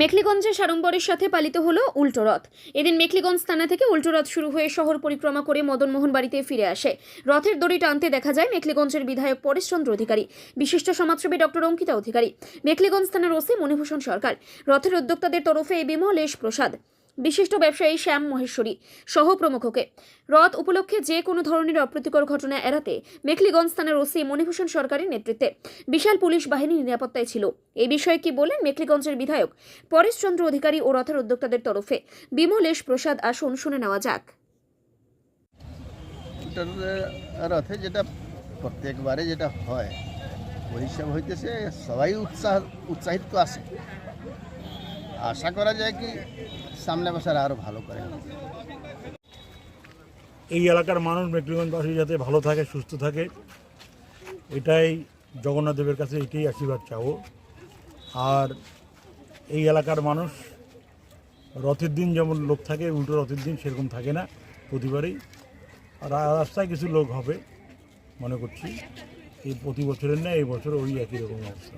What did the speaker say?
মেখলিগঞ্জে সাড়ম্বরের সাথে পালিত হলো উল্টো রথ। এদিন মেখলিগঞ্জ থানা থেকে উল্টো রথ শুরু হয়ে শহর পরিক্রমা করে মদনমোহন বাড়িতে ফিরে আসে। রথের দড়ি টানতে দেখা যায় মেখলিগঞ্জের বিধায়ক পরেশচন্দ্র অধিকারী, বিশিষ্ট সমাজসেবী ডক্টর অঙ্কিতা অধিকারী, মেখলিগঞ্জ থানার ওসি মণিভূষণ সরকার। রথের উদ্যোক্তাদের তরফে এ বিমলেশ প্রসাদ। বিশিষ্ট ব্যবসায়ী শ্যাম মহেশ্বরী সহ প্রমুখকে। রথ উপলক্ষে যে কোনো ধরনের অপ্রীতিকর ঘটনা এড়াতে মেখলিগঞ্জ থানার ওসি মণিভূষণ সরকারের নেতৃত্বে বিশাল পুলিশ বাহিনী নিরাপত্তায় ছিল। এই বিষয়ে কি বলেন মেখলিগঞ্জের বিধায়ক পরেশচন্দ্র অধিকারী ও রথের উদ্যোক্তাদের তরফে? বিমলেশ প্রসাদ আসুন, শুনে নেওয়া যাক। রথে যেটা প্রত্যেকবারে যেটা হয়, ওই হিসাব হইতেছে সবাই উৎসাহ উৎসাহিত আছে। আশা করা যায় কি সামনে বছর আরও ভালো করে এই এলাকার মানুষ মেকলিগঞ্জবাসী যাতে ভালো থাকে, সুস্থ থাকে, এটাই জগন্নাথদেবের কাছে এটাই আশীর্বাদ চাবো। আর এই এলাকার মানুষ রথের দিন যেমন লোক থাকে, উল্টো রথের দিন সেরকম থাকে না প্রতিবারই। আর রাস্তায় কিছু লোক হবে, মনে করছি। এই প্রতি বছরের না এই বছর ওই একই রকম অবস্থা।